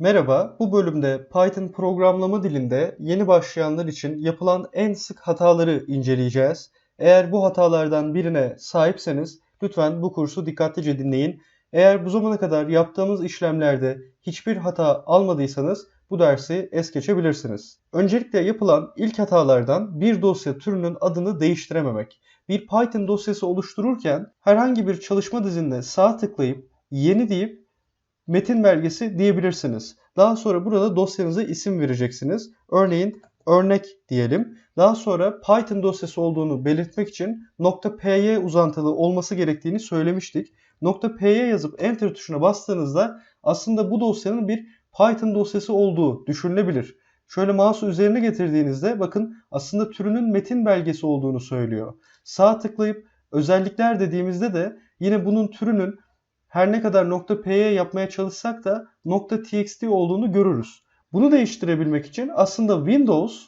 Merhaba, bu bölümde Python programlama dilinde yeni başlayanlar için yapılan en sık hataları inceleyeceğiz. Eğer bu hatalardan birine sahipseniz lütfen bu kursu dikkatlice dinleyin. Eğer bu zamana kadar yaptığımız işlemlerde hiçbir hata almadıysanız bu dersi es geçebilirsiniz. Öncelikle yapılan ilk hatalardan bir dosya türünün adını değiştirememek. Bir Python dosyası oluştururken herhangi bir çalışma dizinde sağ tıklayıp yeni deyip metin belgesi diyebilirsiniz. Daha sonra burada dosyanıza isim vereceksiniz. Örneğin örnek diyelim. Daha sonra Python dosyası olduğunu belirtmek için .py uzantılı olması gerektiğini söylemiştik. .py yazıp enter tuşuna bastığınızda aslında bu dosyanın bir Python dosyası olduğu düşünülebilir. Şöyle mouse'u üzerine getirdiğinizde bakın aslında türünün metin belgesi olduğunu söylüyor. Sağ tıklayıp özellikler dediğimizde de yine bunun türünün her ne kadar .py yapmaya çalışsak da .txt olduğunu görürüz. Bunu değiştirebilmek için aslında Windows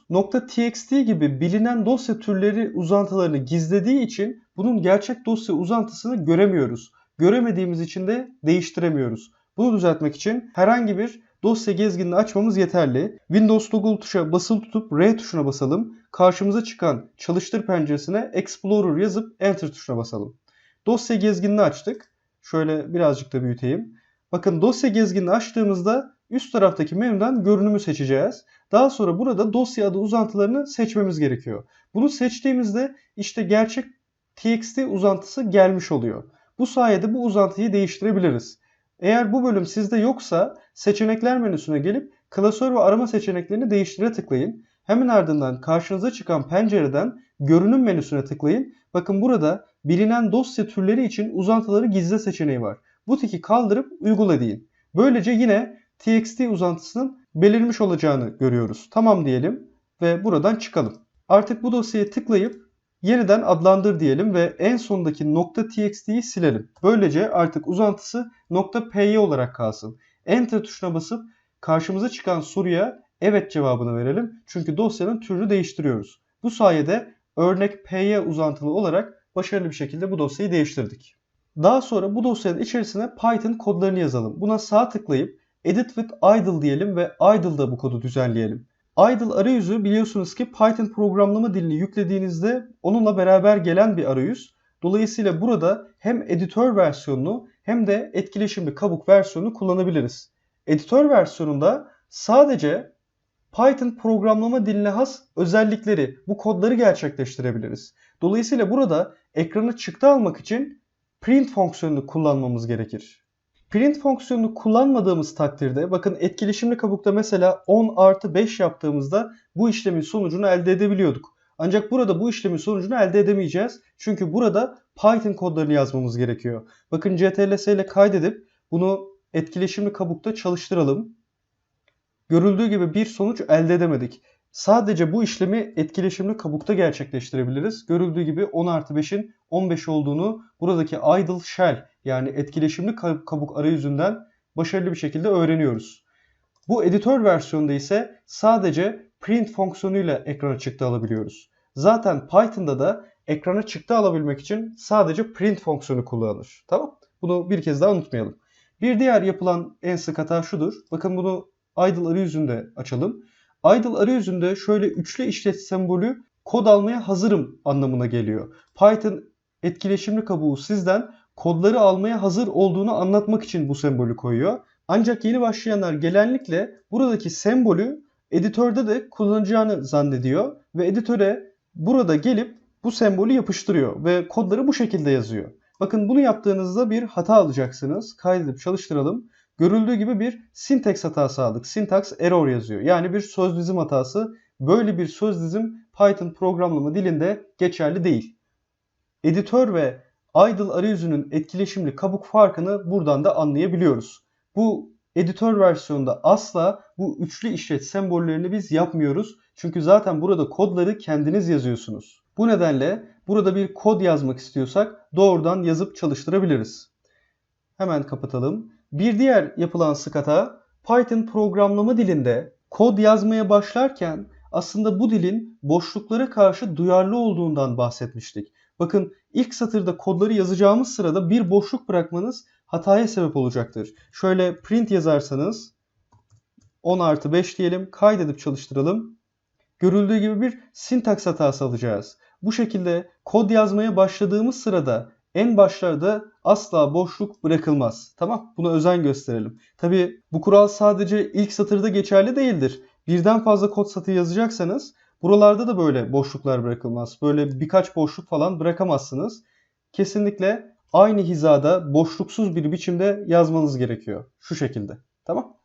.txt gibi bilinen dosya türleri uzantılarını gizlediği için bunun gerçek dosya uzantısını göremiyoruz. Göremediğimiz için de değiştiremiyoruz. Bunu düzeltmek için herhangi bir dosya gezginini açmamız yeterli. Windows toggle tuşa basılı tutup R tuşuna basalım. Karşımıza çıkan çalıştır penceresine Explorer yazıp Enter tuşuna basalım. Dosya gezginini açtık. Şöyle birazcık da büyüteyim. Bakın dosya gezginini açtığımızda üst taraftaki menüden görünümü seçeceğiz. Daha sonra burada dosya adı uzantılarını seçmemiz gerekiyor. Bunu seçtiğimizde işte gerçek txt uzantısı gelmiş oluyor. Bu sayede bu uzantıyı değiştirebiliriz. Eğer bu bölüm sizde yoksa seçenekler menüsüne gelip klasör ve arama seçeneklerini değiştire tıklayın. Hemen ardından karşınıza çıkan pencereden görünüm menüsüne tıklayın. Bakın burada bilinen dosya türleri için uzantıları gizle seçeneği var. Bu tiki kaldırıp uygula deyin. Böylece yine txt uzantısının belirmiş olacağını görüyoruz. Tamam diyelim ve buradan çıkalım. Artık bu dosyaya tıklayıp yeniden adlandır diyelim ve en sondaki .txt'yi silelim. Böylece artık uzantısı .py olarak kalsın. Enter tuşuna basıp karşımıza çıkan soruya evet cevabını verelim. Çünkü dosyanın türünü değiştiriyoruz. Bu sayede örnek py uzantılı olarak başarılı bir şekilde bu dosyayı değiştirdik. Daha sonra bu dosyanın içerisine Python kodlarını yazalım. Buna sağ tıklayıp Edit with idle diyelim ve idle'da bu kodu düzenleyelim. Idle arayüzü biliyorsunuz ki Python programlama dilini yüklediğinizde onunla beraber gelen bir arayüz. Dolayısıyla burada hem editör versiyonunu hem de etkileşimli kabuk versiyonunu kullanabiliriz. Editör versiyonunda sadece Python programlama diline has özellikleri, bu kodları gerçekleştirebiliriz. Dolayısıyla burada ekranı çıktı almak için print fonksiyonunu kullanmamız gerekir. Print fonksiyonunu kullanmadığımız takdirde bakın etkileşimli kabukta mesela 10 artı 5 yaptığımızda bu işlemin sonucunu elde edebiliyorduk. Ancak burada bu işlemin sonucunu elde edemeyeceğiz. Çünkü burada Python kodlarını yazmamız gerekiyor. Bakın CTRL ile kaydedip bunu etkileşimli kabukta çalıştıralım. Görüldüğü gibi bir sonuç elde edemedik. Sadece bu işlemi etkileşimli kabukta gerçekleştirebiliriz. Görüldüğü gibi 10 artı 5'in 15 olduğunu buradaki idle shell yani etkileşimli kabuk arayüzünden başarılı bir şekilde öğreniyoruz. Bu editör versiyonunda ise sadece print fonksiyonuyla ekrana çıktı alabiliyoruz. Zaten Python'da da ekrana çıktı alabilmek için sadece print fonksiyonu kullanılır. Tamam? Bunu bir kez daha unutmayalım. Bir diğer yapılan en sık hata şudur. Bakın bunu idle arayüzünde açalım. Idle arayüzünde şöyle üçlü işlet sembolü kod almaya hazırım anlamına geliyor. Python etkileşimli kabuğu sizden kodları almaya hazır olduğunu anlatmak için bu sembolü koyuyor. Ancak yeni başlayanlar genellikle buradaki sembolü editörde de kullanacağını zannediyor ve editöre burada gelip bu sembolü yapıştırıyor ve kodları bu şekilde yazıyor. Bakın bunu yaptığınızda bir hata alacaksınız. Kaydedip çalıştıralım. Görüldüğü gibi bir syntax hatası aldık. Syntax error yazıyor. Yani bir söz dizim hatası. Böyle bir söz dizim Python programlama dilinde geçerli değil. Editör ve idle arayüzünün etkileşimli kabuk farkını buradan da anlayabiliyoruz. Bu editör versiyonunda asla bu üçlü işlet sembollerini biz yapmıyoruz. Çünkü zaten burada kodları kendiniz yazıyorsunuz. Bu nedenle burada bir kod yazmak istiyorsak doğrudan yazıp çalıştırabiliriz. Hemen kapatalım. Bir diğer yapılan sık hata Python programlama dilinde kod yazmaya başlarken aslında bu dilin boşluklara karşı duyarlı olduğundan bahsetmiştik. Bakın ilk satırda kodları yazacağımız sırada bir boşluk bırakmanız hataya sebep olacaktır. Şöyle print yazarsanız 10 artı 5 diyelim. Kaydedip çalıştıralım. Görüldüğü gibi bir sintaks hatası alacağız. Bu şekilde kod yazmaya başladığımız sırada en başlarda asla boşluk bırakılmaz. Tamam? Buna özen gösterelim. Tabi bu kural sadece ilk satırda geçerli değildir. Birden fazla kod satırı yazacaksanız buralarda da böyle boşluklar bırakılmaz. Böyle birkaç boşluk falan bırakamazsınız. Kesinlikle aynı hizada boşluksuz bir biçimde yazmanız gerekiyor. Şu şekilde. Tamam?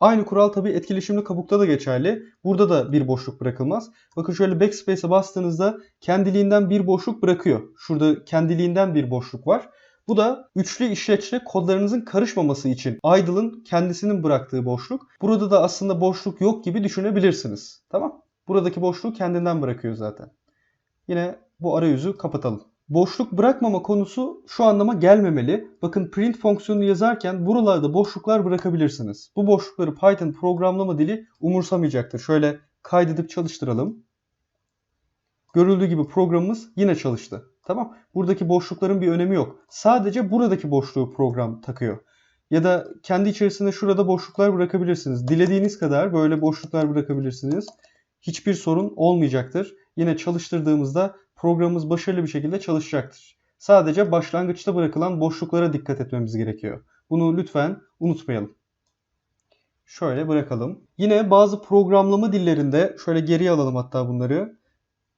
Aynı kural tabii etkileşimli kabukta da geçerli. Burada da bir boşluk bırakılmaz. Bakın şöyle backspace'e bastığınızda kendiliğinden bir boşluk bırakıyor. Şurada kendiliğinden bir boşluk var. Bu da üçlü işleçle kodlarınızın karışmaması için idle'ın kendisinin bıraktığı boşluk. Burada da aslında boşluk yok gibi düşünebilirsiniz. Tamam? Buradaki boşluğu kendinden bırakıyor zaten. Yine bu arayüzü kapatalım. Boşluk bırakmama konusu şu anlama gelmemeli. Bakın print fonksiyonunu yazarken buralarda boşluklar bırakabilirsiniz. Bu boşlukları Python programlama dili umursamayacaktır. Şöyle kaydedip çalıştıralım. Görüldüğü gibi programımız yine çalıştı. Tamam. Buradaki boşlukların bir önemi yok. Sadece buradaki boşluğu program takıyor. Ya da kendi içerisinde şurada boşluklar bırakabilirsiniz. Dilediğiniz kadar böyle boşluklar bırakabilirsiniz. Hiçbir sorun olmayacaktır. Yine çalıştırdığımızda programımız başarılı bir şekilde çalışacaktır. Sadece başlangıçta bırakılan boşluklara dikkat etmemiz gerekiyor. Bunu lütfen unutmayalım. Şöyle bırakalım. Yine bazı programlama dillerinde şöyle geriye alalım hatta bunları.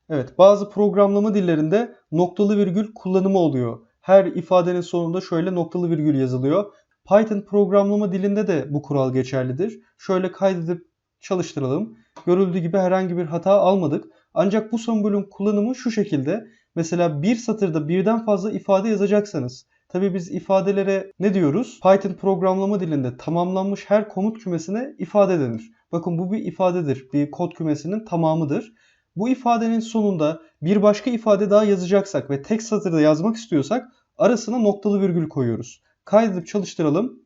Evet bazı programlama dillerinde noktalı virgül kullanımı oluyor. Her ifadenin sonunda şöyle noktalı virgül yazılıyor. Python programlama dilinde de bu kural geçerlidir. Şöyle kaydedip çalıştıralım. Görüldüğü gibi herhangi bir hata almadık. Ancak bu sembolün kullanımı şu şekilde. Mesela bir satırda birden fazla ifade yazacaksanız Tabi biz ifadelere ne diyoruz? Python programlama dilinde tamamlanmış her komut kümesine ifade denir. Bakın bu bir ifadedir. Bir kod kümesinin tamamıdır. Bu ifadenin sonunda bir başka ifade daha yazacaksak ve tek satırda yazmak istiyorsak arasına noktalı virgül koyuyoruz. Kaydedip çalıştıralım.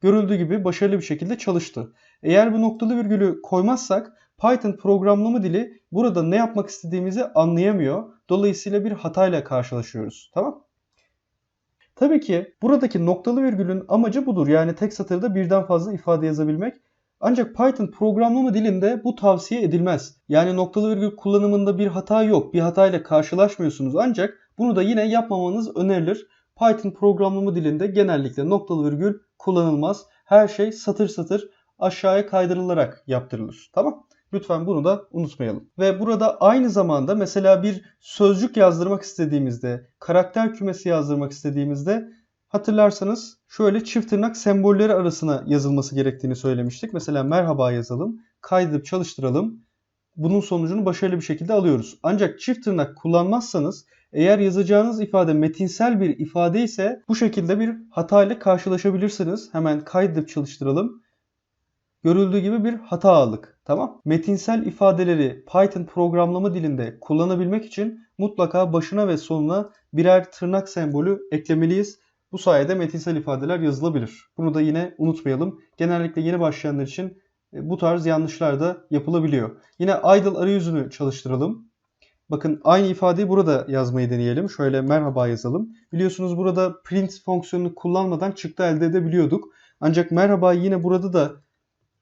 Görüldüğü gibi başarılı bir şekilde çalıştı. Eğer bu noktalı virgülü koymazsak Python programlama dili burada ne yapmak istediğimizi anlayamıyor. Dolayısıyla bir hatayla karşılaşıyoruz. Tamam? Tabii ki buradaki noktalı virgülün amacı budur. Yani tek satırda birden fazla ifade yazabilmek. Ancak Python programlama dilinde bu tavsiye edilmez. Yani noktalı virgül kullanımında bir hata yok. Bir hatayla karşılaşmıyorsunuz. Ancak bunu da yine yapmamanız önerilir. Python programlama dilinde genellikle noktalı virgül kullanılmaz. Her şey satır satır aşağıya kaydırılarak yaptırılır. Tamam? Lütfen bunu da unutmayalım. Ve burada aynı zamanda mesela bir sözcük yazdırmak istediğimizde, karakter kümesi yazdırmak istediğimizde hatırlarsanız şöyle çift tırnak sembolleri arasına yazılması gerektiğini söylemiştik. Mesela merhaba yazalım, kaydedip çalıştıralım. Bunun sonucunu başarılı bir şekilde alıyoruz. Ancak çift tırnak kullanmazsanız eğer yazacağınız ifade metinsel bir ifade ise bu şekilde bir hata ile karşılaşabilirsiniz. Hemen kaydedip çalıştıralım. Görüldüğü gibi bir hata aldık. Tamam. Metinsel ifadeleri Python programlama dilinde kullanabilmek için mutlaka başına ve sonuna birer tırnak sembolü eklemeliyiz. Bu sayede metinsel ifadeler yazılabilir. Bunu da yine unutmayalım. Genellikle yeni başlayanlar için e, bu tarz yanlışlar da yapılabiliyor. Yine idle arayüzünü çalıştıralım. Bakın aynı ifadeyi burada yazmayı deneyelim. Şöyle merhaba yazalım. Biliyorsunuz burada print fonksiyonunu kullanmadan çıktı elde edebiliyorduk. Ancak merhaba yine burada da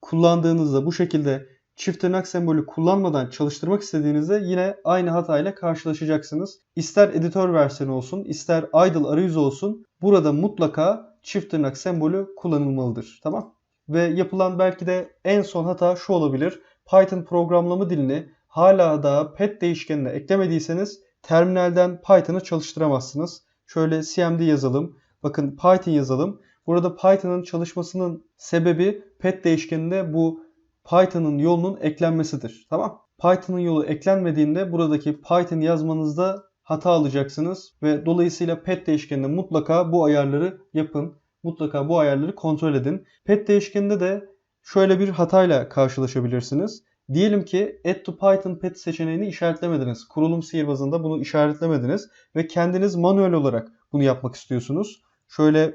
kullandığınızda bu şekilde çift tırnak sembolü kullanmadan çalıştırmak istediğinizde yine aynı hatayla karşılaşacaksınız. İster editör versiyonu olsun, ister idle arayüzü olsun burada mutlaka çift tırnak sembolü kullanılmalıdır. Tamam? Ve yapılan belki de en son hata şu olabilir. Python programlama dilini hala da pet değişkenine eklemediyseniz terminalden Python'ı çalıştıramazsınız. Şöyle cmd yazalım. Bakın Python yazalım. Burada Python'ın çalışmasının sebebi pet değişkeninde bu Python'ın yolunun eklenmesidir. Tamam. Python'ın yolu eklenmediğinde buradaki Python yazmanızda hata alacaksınız ve dolayısıyla pet değişkeninde mutlaka bu ayarları yapın. Mutlaka bu ayarları kontrol edin. Pet değişkeninde de şöyle bir hatayla karşılaşabilirsiniz. Diyelim ki Add to Python Pet seçeneğini işaretlemediniz. Kurulum sihirbazında bunu işaretlemediniz ve kendiniz manuel olarak bunu yapmak istiyorsunuz. Şöyle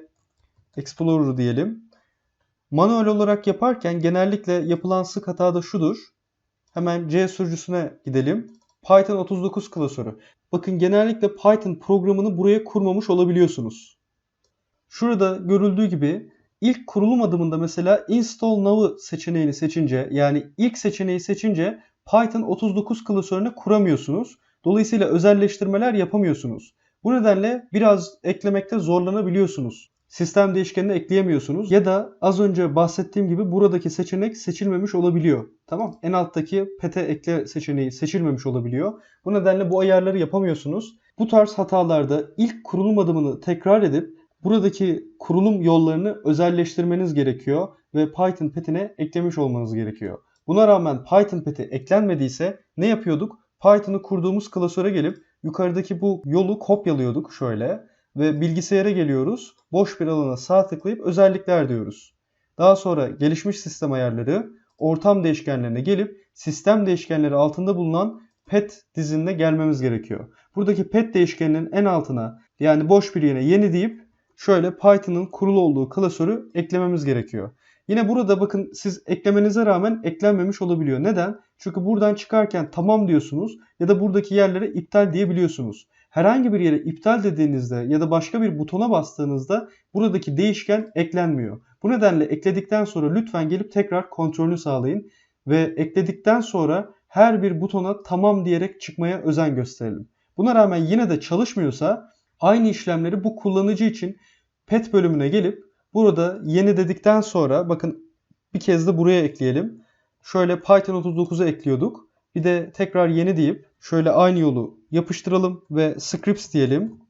Explorer diyelim. Manuel olarak yaparken genellikle yapılan sık hata da şudur. Hemen C sürücüsüne gidelim. Python 39 klasörü. Bakın genellikle Python programını buraya kurmamış olabiliyorsunuz. Şurada görüldüğü gibi ilk kurulum adımında mesela install now'ı seçeneğini seçince yani ilk seçeneği seçince Python 39 klasörünü kuramıyorsunuz. Dolayısıyla özelleştirmeler yapamıyorsunuz. Bu nedenle biraz eklemekte zorlanabiliyorsunuz. Sistem değişkenini ekleyemiyorsunuz ya da az önce bahsettiğim gibi buradaki seçenek seçilmemiş olabiliyor. Tamam? En alttaki pete ekle seçeneği seçilmemiş olabiliyor. Bu nedenle bu ayarları yapamıyorsunuz. Bu tarz hatalarda ilk kurulum adımını tekrar edip buradaki kurulum yollarını özelleştirmeniz gerekiyor ve Python petine eklemiş olmanız gerekiyor. Buna rağmen Python peti eklenmediyse ne yapıyorduk? Python'ı kurduğumuz klasöre gelip yukarıdaki bu yolu kopyalıyorduk şöyle ve bilgisayara geliyoruz. Boş bir alana sağ tıklayıp özellikler diyoruz. Daha sonra gelişmiş sistem ayarları ortam değişkenlerine gelip sistem değişkenleri altında bulunan pet dizinine gelmemiz gerekiyor. Buradaki pet değişkeninin en altına yani boş bir yerine yeni deyip şöyle Python'ın kurulu olduğu klasörü eklememiz gerekiyor. Yine burada bakın siz eklemenize rağmen eklenmemiş olabiliyor. Neden? Çünkü buradan çıkarken tamam diyorsunuz ya da buradaki yerlere iptal diyebiliyorsunuz. Herhangi bir yere iptal dediğinizde ya da başka bir butona bastığınızda buradaki değişken eklenmiyor. Bu nedenle ekledikten sonra lütfen gelip tekrar kontrolünü sağlayın ve ekledikten sonra her bir butona tamam diyerek çıkmaya özen gösterelim. Buna rağmen yine de çalışmıyorsa aynı işlemleri bu kullanıcı için pet bölümüne gelip burada yeni dedikten sonra bakın bir kez de buraya ekleyelim. Şöyle Python 39'u ekliyorduk. Bir de tekrar yeni deyip şöyle aynı yolu yapıştıralım ve scripts diyelim.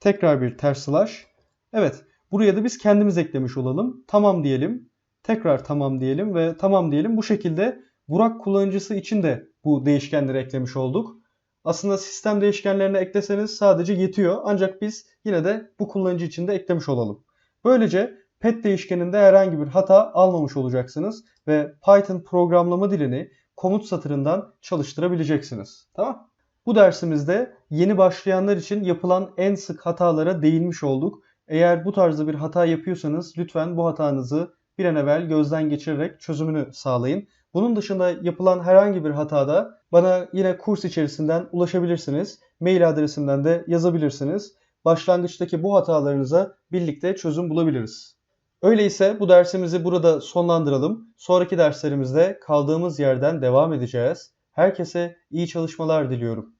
Tekrar bir ters slash. Evet buraya da biz kendimiz eklemiş olalım. Tamam diyelim. Tekrar tamam diyelim ve tamam diyelim. Bu şekilde Burak kullanıcısı için de bu değişkenleri eklemiş olduk. Aslında sistem değişkenlerini ekleseniz sadece yetiyor. Ancak biz yine de bu kullanıcı için de eklemiş olalım. Böylece pet değişkeninde herhangi bir hata almamış olacaksınız ve Python programlama dilini komut satırından çalıştırabileceksiniz. Tamam? Bu dersimizde yeni başlayanlar için yapılan en sık hatalara değinmiş olduk. Eğer bu tarzda bir hata yapıyorsanız lütfen bu hatanızı bir an evvel gözden geçirerek çözümünü sağlayın. Bunun dışında yapılan herhangi bir hatada bana yine kurs içerisinden ulaşabilirsiniz. Mail adresimden de yazabilirsiniz. Başlangıçtaki bu hatalarınıza birlikte çözüm bulabiliriz. Öyleyse bu dersimizi burada sonlandıralım. Sonraki derslerimizde kaldığımız yerden devam edeceğiz. Herkese iyi çalışmalar diliyorum.